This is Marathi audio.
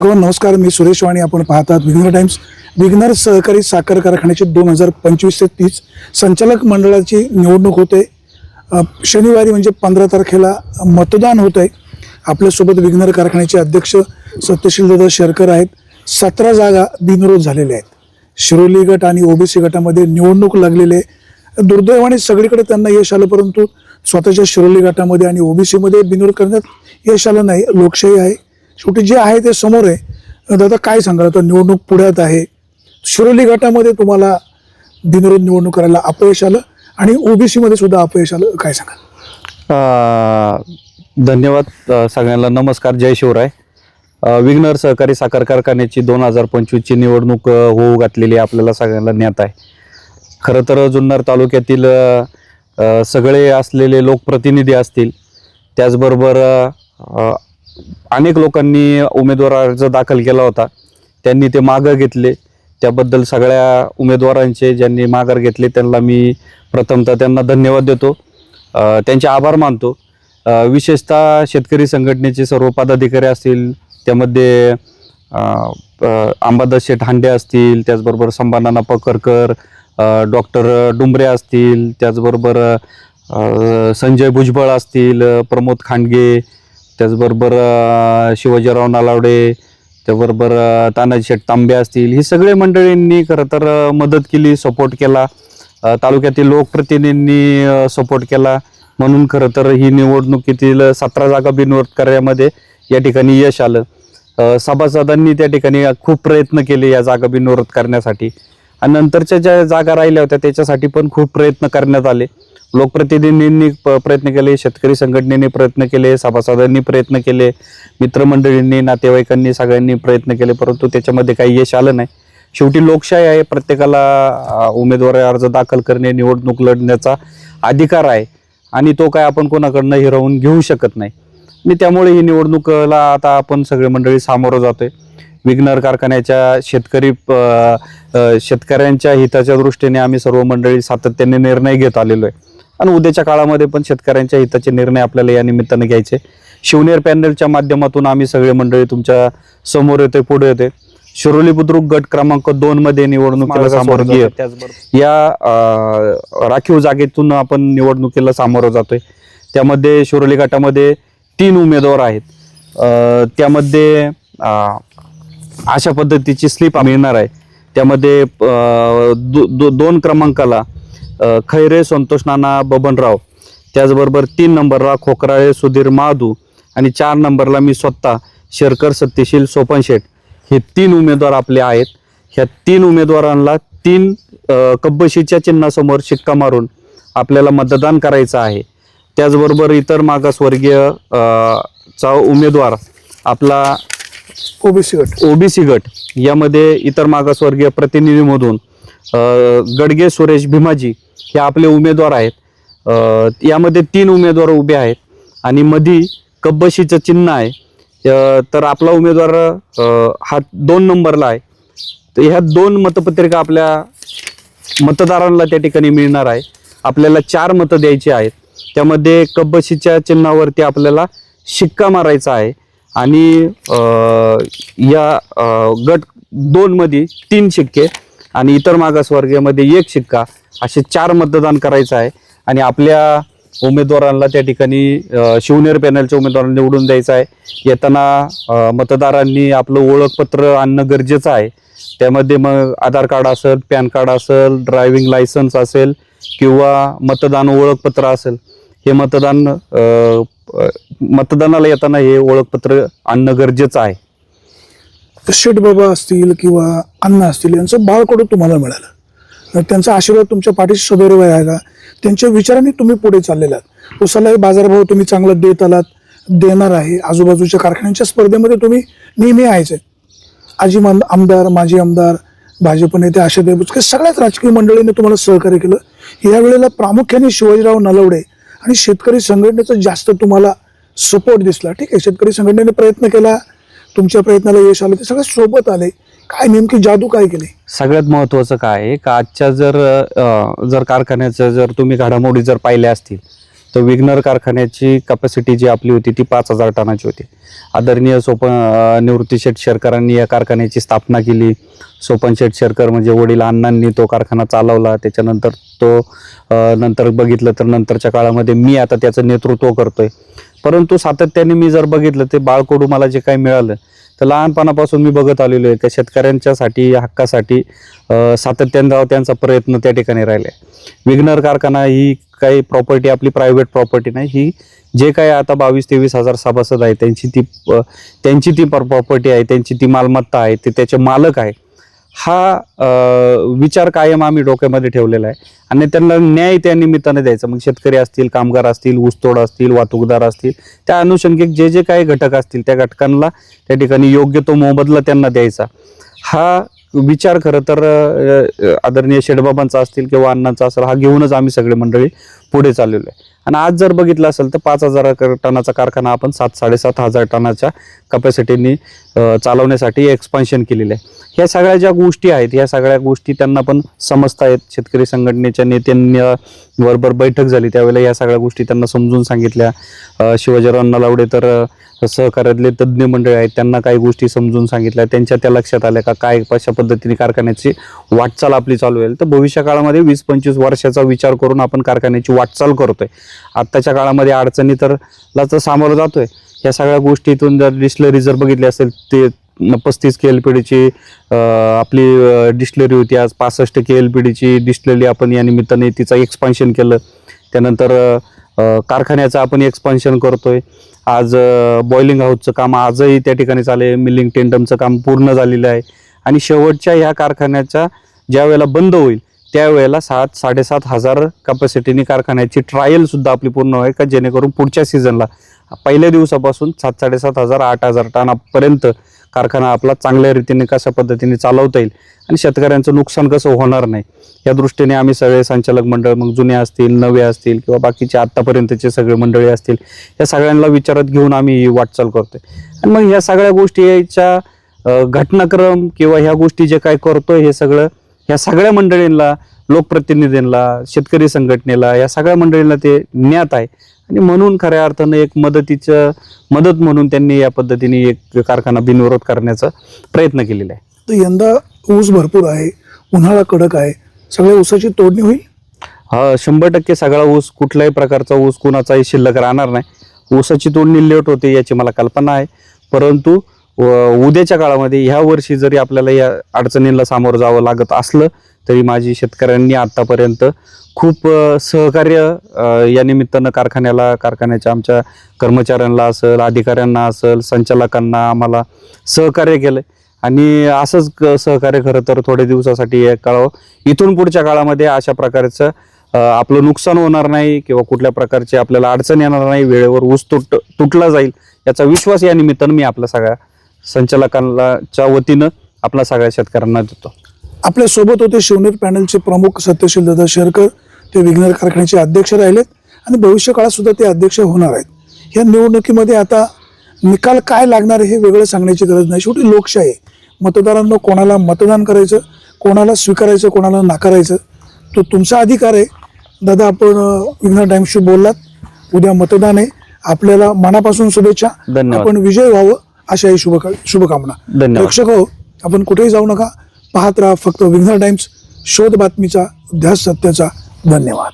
नमस्कार मी सुरेश वाणी आपण पाहतात विघ्नर टाइम्स. विघ्नर सहकारी साखर कारखान्याची दोन हजार पंचवीस ते तीस संचालक मंडळाची निवडणूक होते. शनिवारी म्हणजे पंधरा तारखेला मतदान होत आहे आपल्यासोबत विघ्नर कारखान्याचे अध्यक्ष सत्यशीलदादा शेरकर आहेत. सतरा जागा बिनविरोध झालेल्या आहेत. शिरोली गट आणि ओबीसी गटामध्ये निवडणूक लागलेले आहे. दुर्दैवाने सगळीकडे त्यांना यश आलं परंतु स्वतःच्या शिरोली गटामध्ये आणि ओबीसीमध्ये बिनविरोध करण्यात यश आलं नाही. लोकशाही आहे. शेवटी जे आहे ते समोर आहे. दादा काय सांगाल? आता निवडणूक पुढ्यात आहे. शिरोली गटामध्ये तुम्हाला दिनरोज निवडणूक करायला अपयश आलं आणि ओबीसीमध्ये सुद्धा अपयश आलं. काय सांगाल? धन्यवाद सगळ्यांना. नमस्कार जय शिवराय. अ, विघ्नर सहकारी साखर कारखान्याची दोन हजार पंचवीसची निवडणूक होऊ घातलेली आपल्याला सगळ्यांना ज्ञात आहे. खरं तर जुन्नर तालुक्यातील सगळे असलेले लोकप्रतिनिधी असतील त्याचबरोबर अनेक लोकांनी उमेदवार अर्ज दाखल केला होता. त्यांनी ते मागं घेतले. त्याबद्दल सगळ्या उमेदवारांचे ज्यांनी माघार घेतले त्यांना मी प्रथमतः त्यांना धन्यवाद देतो. त्यांचे आभार मानतो. विशेषतः शेतकरी संघटनेचे सर्व पदाधिकारी असतील त्यामध्ये अंबादास शेठ हांडे असतील त्याचबरोबर संभानाना पकरकर डॉक्टर डुंबरे असतील त्याचबरोबर संजय भुजबळ असतील प्रमोद खांडगे त्याचबरोबर शिवाजीराव नालावडे त्याबरोबर तानाजी शेठ तांबे असतील ही सगळे मंडळींनी खरं तर मदत केली सपोर्ट केला. तालुक्यातील लोकप्रतिनिधींनी सपोर्ट केला. म्हणून खरं तर ही निवडणुकीतील सतरा जागा बिनविरोध कार्यामध्ये या ठिकाणी यश आलं. सभासदांनी त्या ठिकाणी खूप प्रयत्न केले या जागा बिनविरोध करण्यासाठी. आणि नंतरच्या ज्या जागा राहिल्या होत्या त्याच्यासाठी पण खूप प्रयत्न करण्यात आले. लोकप्रतिनिधींनी प- प्रयत्न केले शेतकरी संघटनेने प्रयत्न केले सभासदांनी प्रयत्न केले मित्रमंडळींनी नातेवाईकांनी सगळ्यांनी प्रयत्न केले परंतु त्याच्यामध्ये काही यश आलं नाही. शेवटी लोकशाही आहे प्रत्येकाला उमेदवारी अर्ज दाखल करणे निवडणूक लढण्याचा अधिकार आहे. आणि तो काय आपण कोणाकडनं हिरवून घेऊ शकत नाही. आणि त्यामुळे ही निवडणुकीला आता आपण सगळे मंडळी सामोरं जातोय. विघ्नर कारखान्याच्या शेतकरी प- शेतकऱ्यांच्या हिताच्या दृष्टीने आम्ही सर्व मंडळी सातत्याने निर्णय घेत आलेलो आहे. आणि उद्याच्या काळामध्ये पण शेतकऱ्यांच्या हिताचे निर्णय आपल्याला या निमित्ताने घ्यायचे. शिवनेर पॅनलच्या माध्यमातून आम्ही सगळे मंडळी तुमच्यासमोर येतोय पुढे येतोय. शिरोली बुद्रुक गट क्रमांक दोन मध्ये निवडणुकीला सामोरं जातोय या राखीव जागेतून आपण निवडणुकीला सामोरं जातोय. त्यामध्ये शिरोली गटामध्ये तीन उमेदवार आहेत. त्यामध्ये अशा पद्धतीची स्लिप मिळणार आहे. त्यामध्ये दो, दो, दोन क्रमांकाला खैरे संतोष नाना बबनराव. त्याचबरोबर तीन नंबरला खोकराळे सुधीर महादू आणि चार नंबरला मी स्वतः शेरकर सत्यशील सोपन शेठ. हे तीन उमेदवार आपले आहेत. ह्या तीन उमेदवारांना तीन कब्बशीच्या चिन्हासमोर शिक्का मारून आपल्याला मतदान करायचं आहे. त्याचबरोबर इतर मागासवर्गीय चा उमेदवार आपला ओबीसी गट. ओबीसी गट. यामध्ये इतर मागासवर्गीय प्रतिनिधीमधून गडगे सुरेश भीमाजी हे आपले उमेदवार आहेत. यामध्ये तीन उमेदवार उभे आहेत आणि मधी कब्बशीचं चिन्ह आहे. तर आपला उमेदवार हा दोन नंबरला आहे. तर ह्या दोन मतपत्रिका आपल्या मतदारांना त्या ठिकाणी मिळणार आहे. आपल्याला चार मतं द्यायची आहेत. त्यामध्ये कब्बशीच्या चिन्हावरती आपल्याला शिक्का मारायचा आहे. आणि या गट दोनमध्ये तीन शिक्के. आणि इतर मागासवर्गीयमध्ये एक शिक्का असे चार मतदान करायचं आहे. आणि आपल्या उमेदवारांना त्या ठिकाणी शिवनेर पॅनलच्या उमेदवारांना निवडून द्यायचं आहे. येताना मतदारांनी आपलं ओळखपत्र आणणं गरजेचं आहे. त्यामध्ये मग आधार कार्ड असेल पॅन कार्ड असेल ड्रायव्हिंग लायसन्स असेल किंवा मतदान ओळखपत्र असेल हे मतदान मतदानाला येताना हे ओळखपत्र आणणं गरजेचं आहे. शेठ बाबा असतील किंवा अण्णा असतील यांचं बाळकडून तुम्हाला मिळालं. तर त्यांचा आशीर्वाद तुमच्या पाठीशी सदैव आहे का त्यांच्या विचारांनी तुम्ही पुढे चाललेला आहात. उसालाही बाजारभाव तुम्ही चांगला देत आलात देणार आहे. आजूबाजूच्या कारखान्यांच्या स्पर्धेमध्ये तुम्ही नेहमी यायचे. आजी आमदार माजी आमदार भाजप नेते आशादेव बुचके सगळ्याच राजकीय मंडळींनी तुम्हाला सहकार्य केलं. यावेळेला प्रामुख्याने शिवाजीराव नलवडे आणि शेतकरी संघटनेचा जास्त तुम्हाला सपोर्ट दिसला. ठीक आहे शेतकरी संघटनेने प्रयत्न केला. तुमच्या प्रयत्नाला यश आलं ते सगळे सोबत आले. काय नेमकी जादू काय केली? सगळ्यात महत्त्वाचं काय आहे का आजच्या जर अ, जर कारखान्याचं जर तुम्ही घडामोडी जर पाहिल्या असतील तर विग्नर कारखान्याची कपॅसिटी जी आपली होती ती पाच हजार टनाची होती. आदरणीय सोपन निवृत्ती शेठ शेरकरांनी या कारखान्याची स्थापना केली. सोपन शेठ शेरकर म्हणजे वडील अण्णांनी तो कारखाना चालवला. त्याच्यानंतर तो नंतर बघितलं तर नंतरच्या काळामध्ये मी आता त्याचं नेतृत्व करतोय. परंतु सातत्याने मी जर बघितलं ते बाळकोडू मला जे काही मिळालं तर लहानपणापासून मी बघत आलेलो आहे त्या शेतकऱ्यांच्यासाठी हक्कासाठी अं, सातत्याने त्यांचा प्रयत्न त्या ठिकाणी राहिला आहे विग्नर कारखाना ही काही प्रॉपर्टी आपली प्रायव्हेट प्रॉपर्टी नाही ही जे काही आता बावीस तेवीस हजार सभासद आहे त्यांची ती त्यांची ती प्रॉपर्टी आहे त्यांची ती मालमत्ता आहे ते त्याचे मालक आहे. हा विचार कायम आम्ही डोक्यामध्ये ठेवलेला आहे. आणि त्यांना न्याय त्या निमित्ताने द्यायचा. मग शेतकरी असतील कामगार असतील ऊसतोड असतील वाहतूकदार असतील त्या अनुषंगिक जे जे काही घटक असतील त्या घटकांना त्या ठिकाणी योग्य तो मोबदला त्यांना द्यायचा. हा विचार खरं तर आदरणीय शेडबाबांचा असतील किंवा अण्णांचा असेल हा घेऊनच आम्ही सगळे मंडळी पुढे चाललेलो आहे. आणि आज जर बघितलं असेल तर पाच हजार टनाचा कारखाना आपण सात साडेसात हजार टनाच्या कपॅसिटीनी चालवण्यासाठी एक्सपान्शन केलेलं आहे. ह्या सगळ्या ज्या गोष्टी आहेत ह्या सगळ्या गोष्टी त्यांना पण समजता आहेत शेतकरी संघटनेच्या नेत्यांनी बरोबर बैठक झाली त्यावेळेला या सगळ्या गोष्टी त्यांना समजून सांगितल्या. शिवाजी शिवाजीराव नलावडे तर सहकार्यातले तज्ज्ञ मंडळी आहेत त्यांना काही गोष्टी समजून सांगितल्या. त्यांच्या त्या लक्षात आल्या का काय कशा पद्धतीने कारखान्याची वाटचाल आपली चालू आहे. तर भविष्य काळामध्ये वीस पंचवीस वर्षाचा विचार करून आपण कारखान्याची वाटचाल करतोय. आत्ताच्या काळामध्ये अडचणी तर लाच सामोरं सामोरं जातोय. या सगळ्या गोष्टीतून जर डिस्लरी जर बघितली असेल ते पस्तीस के एल पी डीची आपली डिस्लरी होती. आज पासष्ट के एल पी डीची डिस्लरी आपण या निमित्ताने तिचं एक्सपान्शन केलं. त्यानंतर कारखान्याचं आपण एक्सपान्शन करतोय. आज बॉइलिंग हाऊसचं काम आजही त्या ठिकाणी चालू आहे. मिलिंग टेंडमचं काम पूर्ण झालेलं आहे. आणि शेवटच्या ह्या कारखान्याच्या ज्या वेळेला बंद होईल त्यावेळेला सात साडेसात हजार कपॅसिटीनी कारखान्याची ट्रायल सुद्धा आपली पूर्ण होईल का? जेणेकरून पुढच्या सीझनला पहिल्या दिवसापासून सात साडेसात हजार आठ हजार टनापर्यंत कारखाना आपला चांगल्या रीतीने कशा पद्धतीने चालवता येईल आणि शेतकऱ्यांचं नुकसान कसं होणार नाही? या दृष्टीने आम्ही सगळे संचालक मंडळ मग जुने असतील नवे असतील किंवा बाकीचे आत्तापर्यंतचे सगळे मंडळी असतील या सगळ्यांना विचारात घेऊन आम्ही ही वाटचाल करतोय. आणि मग ह्या सगळ्या गोष्टी याच्या घटनाक्रम किंवा ह्या गोष्टी जे काय करतोय हे सगळं ह्या सगळ्या मंडळींना लोकप्रतिनिधींना शेतकरी संघटनेला या सगळ्या मंडळींना ते ज्ञात आहे. आणि म्हणून खऱ्या अर्थानं एक मदतीचं मदत म्हणून त्यांनी या पद्धतीने एक कारखाना बिनविरोध करण्याचा प्रयत्न केलेला आहे. तर यंदा ऊस भरपूर आहे उन्हाळा कडक आहे सगळ्या ऊसाची तोडणी होईल? हा शंभर टक्के सगळा ऊस कुठल्याही प्रकारचा ऊस कुणाचाही शिल्लक राहणार नाही. ऊसाची तोडणी लेट होते याची मला कल्पना आहे. परंतु उद्याच्या काळामध्ये ह्या वर्षी जरी आपल्याला या अडचणींना सामोरं जावं लागत असलं तरी माझी शेतकऱ्यांनी आत्तापर्यंत खूप सहकार्य या निमित्तानं कारखान्याला कारखान्याच्या आमच्या कर्मचाऱ्यांना असेल अधिकाऱ्यांना असेल संचालकांना आम्हाला सहकार्य केलं आणि असंच क- सहकार्य खरं तर थोड्या दिवसासाठी हे कळावं. इथून पुढच्या काळामध्ये अशा प्रकारचं आपलं नुकसान होणार नाही किंवा कुठल्या प्रकारची आपल्याला अडचण येणार नाही वेळेवर ऊस तुट तुटला जाईल याचा विश्वास या निमित्तानं मी आपल्या सगळ्या संचालकांच्या वतीनं आपल्या सगळ्या शेतकऱ्यांना देतो. आपल्यासोबत होते शिवनेर पॅनलचे प्रमुख सत्यशील दादा शेरकर ते विघ्नर कारखान्याचे अध्यक्ष राहिलेत आणि भविष्य काळात सुद्धा ते अध्यक्ष होणार आहेत. ह्या निवडणुकीमध्ये आता निकाल काय लागणार हे वेगळं सांगण्याची गरज नाही. शेवटी लोकशाही. मतदारांना कोणाला मतदान करायचं कोणाला स्वीकारायचं कोणाला नाकारायचं तो तुमचा अधिकार आहे. दादा आपण विघ्नर टाइम्सशी बोललात. उद्या मतदान आहे. आपल्याला मनापासून शुभेच्छा. आपण विजय व्हावं. अशा ही शुभ शुभकामना. प्रेक्षक हो आपण कुठेही जाऊ नका. पाहत राहा फक्त विघ्नर टाइम्स. शोध बातमीचा ध्यास सत्याचा. धन्यवाद.